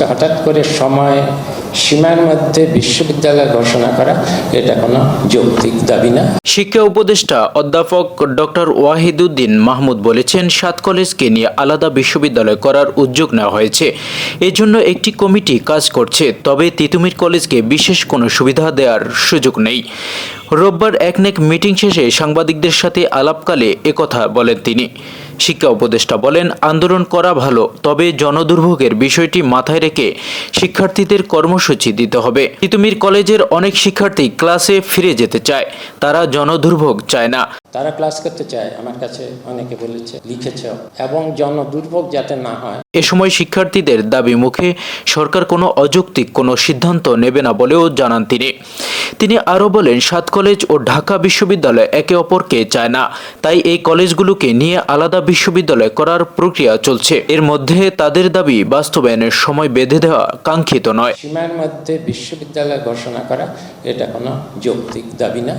কলেজকে হঠাৎ করে সময় সীমার মধ্যে বিশ্ববিদ্যালয় ঘোষণা করা, এটা কোনো যৌক্তিক দাবি না। শিক্ষা উপদেষ্টা অধ্যাপক ডক্টর ওয়াহিদুদ্দিন মাহমুদ বলেছেন, সাত কলেজকে নিয়ে আলাদা বিশ্ববিদ্যালয় করার উদ্যোগ নেওয়া হয়েছে। এজন্য একটি কমিটি কাজ করছে, তবে তিতুমির কলেজকে বিশেষ কোনো সুবিধা দেওয়ার সুযোগ নেই। রোববার একনেক মিটিং শেষে সাংবাদিকদের সাথে আলাপকালে একথা বলেন তিনি। শিক্ষা উপদেষ্টা বলেন, আন্দোলন করা ভালো, তবে জনদুর্ভোগের বিষয়টি মাথায় রেখে শিক্ষার্থীদের কর্মসূচি দিতে হবে। তিতুমির কলেজের অনেক শিক্ষার্থী ক্লাসে ফিরে যেতে চায়, তারা জনদুর্ভোগ চায় না। তারা ক্লাস করতে চায় আমার কাছে অনেকে বলেছে লিখেছে। এবং জন দুর্ভোগ যাতে না হয়। এ সময় শিক্ষার্থীদের দাবি মুখে সরকার কোনো অযৌক্তিক কোনো সিদ্ধান্ত নেবে না বলেও জানান তিনি। তিনি আরও বলেন সাত কলেজ ও ঢাকা বিশ্ববিদ্যালয় একে অপরকে চায় না। তাই এই কলেজগুলোকে নিয়ে আলাদা বিশ্ববিদ্যালয় করার প্রক্রিয়া চলছে। এর মধ্যে তাদের দাবি বাস্তবায়নের সময় বেঁধে দেওয়া কাঙ্ক্ষিত নয়। সীমার মধ্যে বিশ্ববিদ্যালয় ঘোষণা করা এটা কোনো যৌক্তিক দাবি না।